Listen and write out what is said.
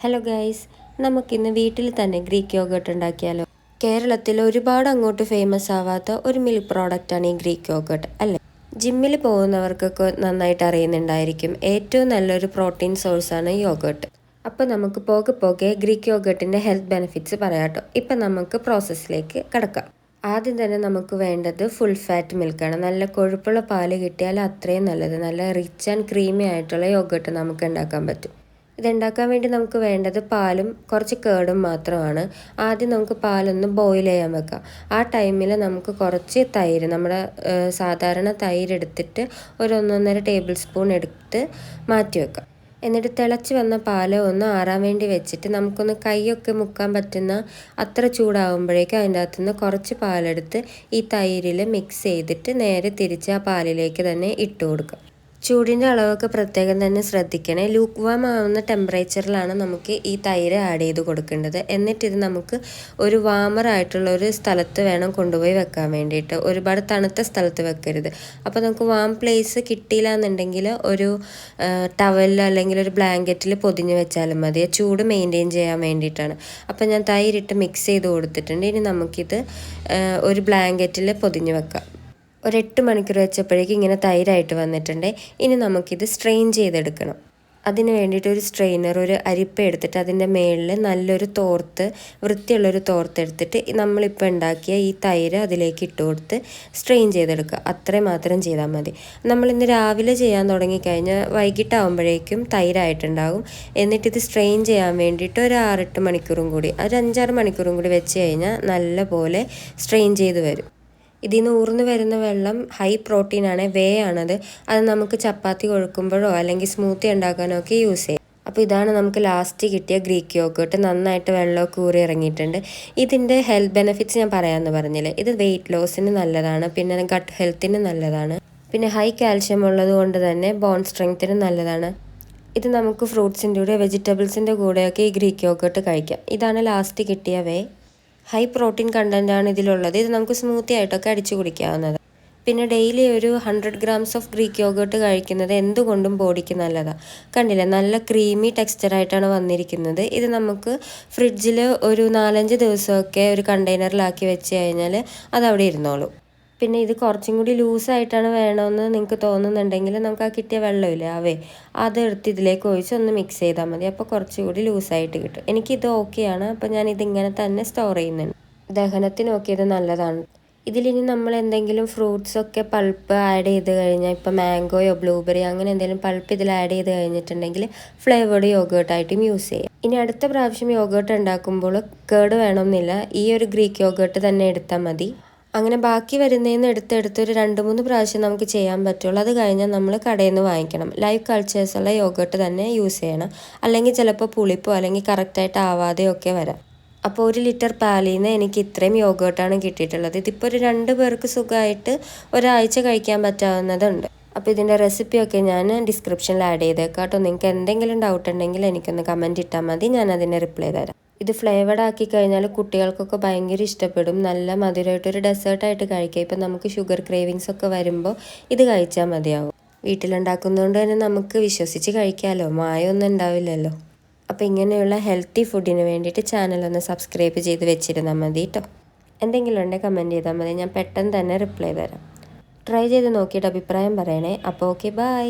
Hello guys നമുക്കിന്ന് വീട്ടിൽ തന്നെ ഗ്രീക്ക് യോഗട്ട് ഉണ്ടാക്കിയാലോ? കേരളത്തിൽ ഒരുപാട് അങ്ങോട്ട് ഫേമസ് ആവാത്ത ഒരു മിൽക്ക് പ്രോഡക്റ്റാണ് ഈ ഗ്രീക്ക് യോഗട്ട് അല്ലേ? ജിമ്മിൽ പോകുന്നവർക്കൊക്കെ നന്നായിട്ട് അറിയുന്നുണ്ടായിരിക്കും ഏറ്റവും നല്ലൊരു പ്രോട്ടീൻ സോഴ്സാണ് യോഗട്ട് അപ്പോൾ നമുക്ക് പോകെ പോകെ ഗ്രീക്ക് യോഗട്ടിന്റെ ഹെൽത്ത് ബെനിഫിറ്റ്സ് പറയാട്ടോ ഇപ്പം നമുക്ക് പ്രോസസ്സിലേക്ക് കിടക്കാം. ആദ്യം തന്നെ നമുക്ക് വേണ്ടത് ഫുൾ ഫാറ്റ് മിൽക്കാണ് നല്ല കൊഴുപ്പുള്ള പാൽ കിട്ടിയാൽ അത്രയും നല്ലത്. നല്ല റിച്ച് ആൻഡ് ക്രീമി ആയിട്ടുള്ള യോഗട്ട് നമുക്ക് ഉണ്ടാക്കാൻ പറ്റും. ഇതുണ്ടാക്കാൻ വേണ്ടി നമുക്ക് വേണ്ടത് പാലും കുറച്ച് കേടും മാത്രമാണ്. ആദ്യം നമുക്ക് പാലൊന്ന് ബോയിൽ ചെയ്യാൻ വെക്കാം. ആ ടൈമിൽ നമുക്ക് കുറച്ച് തൈര് നമ്മുടെ സാധാരണ തൈര് എടുത്തിട്ട് ഒരു ഒന്നൊന്നര ടേബിൾ സ്പൂൺ എടുത്ത് മാറ്റി വെക്കാം. എന്നിട്ട് തിളച്ച് വന്ന പാൽ ഒന്ന് ആറാൻ വേണ്ടി വെച്ചിട്ട് നമുക്കൊന്ന് കൈയൊക്കെ മുക്കാൻ പറ്റുന്ന അത്ര ചൂടാകുമ്പോഴേക്കും അതിന്റെ അകത്തുനിന്ന് കുറച്ച് പാലെടുത്ത് ഈ തൈരിൽ മിക്സ് ചെയ്തിട്ട് നേരെ തിരിച്ച് ആ പാലിലേക്ക് തന്നെ ഇട്ട് കൊടുക്കാം. ചൂടിന്റെ അളവൊക്കെ പ്രത്യേകം തന്നെ ശ്രദ്ധിക്കണേ. ലൂക്ക് വാം ആവുന്ന ടെമ്പറേച്ചറിലാണ് നമുക്ക് ഈ തൈര് ആഡ് ചെയ്ത് കൊടുക്കേണ്ടത്. എന്നിട്ടിത് നമുക്ക് ഒരു വാമർ ആയിട്ടുള്ള ഒരു സ്ഥലത്ത് വേണം കൊണ്ടുപോയി വെക്കാൻ വേണ്ടിയിട്ട്. ഒരുപാട് തണുത്ത സ്ഥലത്ത് വെക്കരുത്. അപ്പോൾ നമുക്ക് വാം പ്ലേസ് കിട്ടിയില്ല എന്നുണ്ടെങ്കിൽ ഒരു ടവലിൽ അല്ലെങ്കിൽ ഒരു ബ്ലാങ്കറ്റിൽ പൊതിഞ്ഞ് വെച്ചാലും മതി. ചൂട് മെയിന്റെയിൻ ചെയ്യാൻ വേണ്ടിയിട്ടാണ്. അപ്പോൾ ഞാൻ തൈരിട്ട് മിക്സ് ചെയ്ത് കൊടുത്തിട്ടുണ്ട്. ഇനി നമുക്കിത് ഒരു ബ്ലാങ്കറ്റിൽ പൊതിഞ്ഞ് വെക്കാം. ഒരു എട്ട് മണിക്കൂർ വെച്ചപ്പോഴേക്കും ഇങ്ങനെ തൈരായിട്ട് വന്നിട്ടുണ്ട്. ഇനി നമുക്കിത് സ്ട്രെയിൻ ചെയ്തെടുക്കണം. അതിന് വേണ്ടിയിട്ട് ഒരു സ്ട്രെയിനർ ഒരു അരിപ്പ എടുത്തിട്ട് അതിന്റെ മേളിൽ നല്ലൊരു തോർത്ത് വൃത്തിയുള്ളൊരു തോർത്ത് എടുത്തിട്ട് നമ്മളിപ്പോൾ ഉണ്ടാക്കിയ ഈ തൈര് അതിലേക്ക് ഇട്ട് കൊടുത്ത് സ്ട്രെയിൻ ചെയ്തെടുക്കുക. അത്രയും മാത്രം ചെയ്താൽ മതി. നമ്മളിന്ന് രാവിലെ ചെയ്യാൻ തുടങ്ങിക്കഴിഞ്ഞാൽ വൈകിട്ടാവുമ്പോഴേക്കും തൈരായിട്ടുണ്ടാകും. എന്നിട്ടിത് സ്ട്രെയിൻ ചെയ്യാൻ വേണ്ടിയിട്ട് ഒരു ആറെട്ട് മണിക്കൂറും കൂടി ഒരു അഞ്ചാറ് മണിക്കൂറും കൂടി വെച്ച് കഴിഞ്ഞാൽ നല്ല പോലെ സ്ട്രെയിൻ ചെയ്ത് വരും. ഇതിൽ നിന്ന് ഊർന്നു വരുന്ന വെള്ളം ഹൈ പ്രോട്ടീൻ ആണ് വേ ആണത്. അത് നമുക്ക് ചപ്പാത്തി കൊഴുക്കുമ്പോഴോ അല്ലെങ്കിൽ സ്മൂത്തി ഉണ്ടാക്കാനോ ഒക്കെ യൂസ് ചെയ്യാം. അപ്പോൾ ഇതാണ് നമുക്ക് ലാസ്റ്റ് കിട്ടിയ ഗ്രീക്ക് യോഗട്ട് നന്നായിട്ട് വെള്ളമൊക്കെ ഊറി ഇറങ്ങിയിട്ടുണ്ട്. ഇതിന്റെ ഹെൽത്ത് ബെനിഫിറ്റ്സ് ഞാൻ പറയാമെന്ന് പറഞ്ഞില്ലേ? ഇത് വെയിറ്റ് ലോസിന് നല്ലതാണ് പിന്നെ ഗട്ട് ഹെൽത്തിന് നല്ലതാണ്. പിന്നെ ഹൈ കാൽഷ്യം ഉള്ളത് കൊണ്ട് തന്നെ ബോൺ സ്ട്രെങ്ത്തിന് നല്ലതാണ്. ഇത് നമുക്ക് ഫ്രൂട്ട്സിന്റെ കൂടെ വെജിറ്റബിൾസിന്റെ കൂടെയൊക്കെ ഈ ഗ്രീക്ക് യോഗട്ട് കഴിക്കാം. ഇതാണ് ലാസ്റ്റ് കിട്ടിയ വേ ഹൈ പ്രോട്ടീൻ കണ്ടന്റ് ആണ് ഇതിലുള്ളത്. ഇത് നമുക്ക് സ്മൂത്തി ആയിട്ടൊക്കെ അടിച്ചു കുടിക്കാവുന്നത് പിന്നെ ഡെയിലി ഒരു hundred grams of Greek yogurt കഴിക്കുന്നത് എന്തുകൊണ്ടും ബോഡിക്ക് നല്ലതാണ് കണ്ടില്ലേ? നല്ല ക്രീമി ടെക്സ്ചറായിട്ടാണ് വന്നിരിക്കുന്നത്. ഇത് നമുക്ക് ഫ്രിഡ്ജിൽ ഒരു നാലഞ്ച് ദിവസമൊക്കെ ഒരു കണ്ടെയ്നറിലാക്കി വെച്ച് കഴിഞ്ഞാൽ അതവിടെ ഇരുന്നോളും. പിന്നെ ഇത് കുറച്ചും കൂടി ലൂസായിട്ടാണ് വേണമെന്ന് നിങ്ങൾക്ക് തോന്നുന്നുണ്ടെങ്കിൽ നമുക്ക് ആ കിട്ടിയ വെള്ളമില്ലേ അവേ അതെടുത്ത് ഇതിലേക്ക് ഒഴിച്ച് ഒന്ന് മിക്സ് ചെയ്താൽ മതി. അപ്പോൾ കുറച്ചുകൂടി ലൂസായിട്ട് കിട്ടും. എനിക്കിത് ഓക്കെയാണ് അപ്പോൾ ഞാൻ ഇതിങ്ങനെ തന്നെ സ്റ്റോർ ചെയ്യുന്നുണ്ട്. ദഹനത്തിനൊക്കെ ഇത് നല്ലതാണ്. ഇതിലിനി നമ്മൾ എന്തെങ്കിലും ഫ്രൂട്ട്സ് ഒക്കെ പൾപ്പ് ആഡ് ചെയ്ത് കഴിഞ്ഞാൽ ഇപ്പോൾ മാംഗോയോ ബ്ലൂബെറി അങ്ങനെ എന്തെങ്കിലും പൾപ്പ് ഇതിൽ ആഡ് ചെയ്ത് കഴിഞ്ഞിട്ടുണ്ടെങ്കിൽ ഫ്ലേവേർഡ് യോഗേർട്ടായിട്ടും യൂസ് ചെയ്യാം. ഇനി അടുത്ത പ്രാവശ്യം യോഗേർട്ട് ഉണ്ടാക്കുമ്പോൾ കേട് വേണമെന്നില്ല. ഈ ഒരു ഗ്രീക്ക് യോഗേർട്ട് തന്നെ എടുത്താൽ മതി. അങ്ങനെ ബാക്കി വരുന്നതിന് എടുത്തെടുത്ത് ഒരു രണ്ട് മൂന്ന് പ്രാവശ്യം നമുക്ക് ചെയ്യാൻ പറ്റുള്ളൂ. അത് കഴിഞ്ഞാൽ നമ്മൾ കടയിൽ നിന്ന് വാങ്ങിക്കണം ലൈവ് കൾച്ചേഴ്സുള്ള യോഗട്ട് തന്നെ യൂസ് ചെയ്യണം. അല്ലെങ്കിൽ ചിലപ്പോൾ പുളിപ്പോ അല്ലെങ്കിൽ കറക്റ്റായിട്ട് ആവാതെയോ ഒക്കെ വരാം. അപ്പോൾ ഒരു ലിറ്റർ പാലിൽ നിന്ന് എനിക്ക് ഇത്രയും യോഗേർട്ടാണ് കിട്ടിയിട്ടുള്ളത്. ഇതിപ്പോൾ ഒരു രണ്ട് പേർക്ക് സുഖമായിട്ട് ഒരാഴ്ച കഴിക്കാൻ പറ്റാവുന്നതുണ്ട്. അപ്പോൾ ഇതിന്റെ റെസിപ്പിയൊക്കെ ഞാൻ ഡിസ്ക്രിപ്ഷനിൽ ആഡ് ചെയ്തേക്കാം. കേട്ടോ നിങ്ങൾക്ക് എന്തെങ്കിലും ഡൗട്ട് ഉണ്ടെങ്കിൽ എനിക്കൊന്ന് കമന്റ് ഇട്ടാൽ മതി. ഞാൻ അതിന് റിപ്ലൈ തരാം. ഇത് ഫ്ലേവർഡ് ആക്കി കഴിഞ്ഞാൽ കുട്ടികൾക്കൊക്കെ ഭയങ്കര ഇഷ്ടപ്പെടും. നല്ല മധുരമായിട്ടൊരു ഡെസേർട്ടായിട്ട് കഴിക്കാം. ഇപ്പം നമുക്ക് ഷുഗർ ക്രേവിങ്സ് ഒക്കെ വരുമ്പോൾ ഇത് കഴിച്ചാൽ മതിയാവും. വീട്ടിലുണ്ടാക്കുന്നതുകൊണ്ട് തന്നെ നമുക്ക് വിശ്വസിച്ച് കഴിക്കാമല്ലോ മായൊന്നും ഉണ്ടാവില്ലല്ലോ. അപ്പോൾ ഇങ്ങനെയുള്ള ഹെൽത്തി ഫുഡിന് വേണ്ടിയിട്ട് ചാനലൊന്ന് സബ്സ്ക്രൈബ് ചെയ്ത് വെച്ചിരുന്നാൽ മതി കേട്ടോ എന്തെങ്കിലും ഉണ്ടെങ്കിൽ കമന്റ് ചെയ്താൽ മതി. ഞാൻ പെട്ടെന്ന് തന്നെ റിപ്ലൈ തരാം. ട്രൈ ചെയ്ത് നോക്കിയിട്ട് അഭിപ്രായം പറയണേ. അപ്പോൾ ഓക്കെ ബായ്